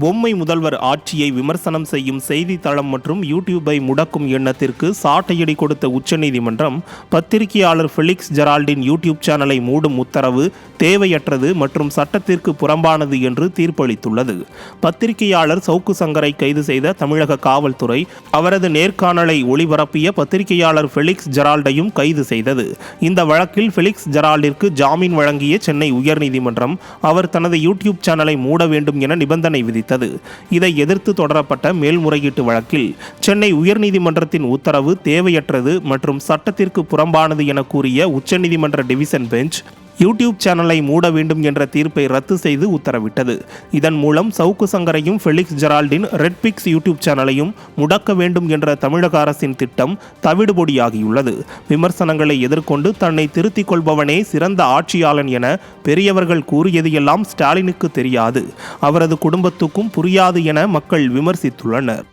பொம்மை முதல்வர் ஆட்சியை விமர்சனம் செய்யும் செய்தித்தளம் மற்றும் யூடியூபை முடக்கும் எண்ணத்திற்கு சாட்டையடி கொடுத்த உச்சநீதிமன்றம் பத்திரிகையாளர் ஃபெலிக்ஸ் ஜெரால்டின் யூடியூப் சேனலை மூடும் உத்தரவு தேவையற்றது மற்றும் சட்டத்திற்கு புறம்பானது என்று தீர்ப்பளித்துள்ளது. பத்திரிகையாளர் சவுக்கு சங்கரை கைது செய்த தமிழக காவல்துறை அவரது நேர்காணலை ஒளிபரப்பிய பத்திரிகையாளர் ஃபெலிக்ஸ் ஜெரால்டையும் கைது செய்தது. இந்த வழக்கில் ஃபெலிக்ஸ் ஜெரால்டிற்கு ஜாமீன் வழங்கிய சென்னை உயர்நீதிமன்றம் அவர் தனது யூடியூப் சேனலை மூட வேண்டும் என நிபந்தனை விதித்தது. இதை எதிர்த்து தொடரப்பட்ட மேல்முறையீட்டு வழக்கில் சென்னை உயர்நீதிமன்றத்தின் உத்தரவு தேவையற்றது மற்றும் சட்டத்திற்கு புறம்பானது என கூறிய உச்சநீதிமன்ற டிவிசன் பெஞ்ச் யூடியூப் சேனலை மூட வேண்டும் என்ற தீர்ப்பை ரத்து செய்து உத்தரவிட்டது. இதன் மூலம் சவுக்கு சங்கரையும் ஃபெலிக்ஸ் ஜெரால்டின் ரெட் பிக்ஸ் யூடியூப் சேனலையும் முடக்க வேண்டும் என்ற தமிழக அரசின் திட்டம் தவிடுபொடியாகியுள்ளது. விமர்சனங்களை எதிர்கொண்டு தன்னை திருத்திக் கொள்பவனே சிறந்த ஆட்சியாளன் என பெரியவர்கள் கூறியது எல்லாம் ஸ்டாலினுக்கு தெரியாது. அவரது குடும்பத்துக்கும் புரியாது என மக்கள் விமர்சித்துள்ளனர்.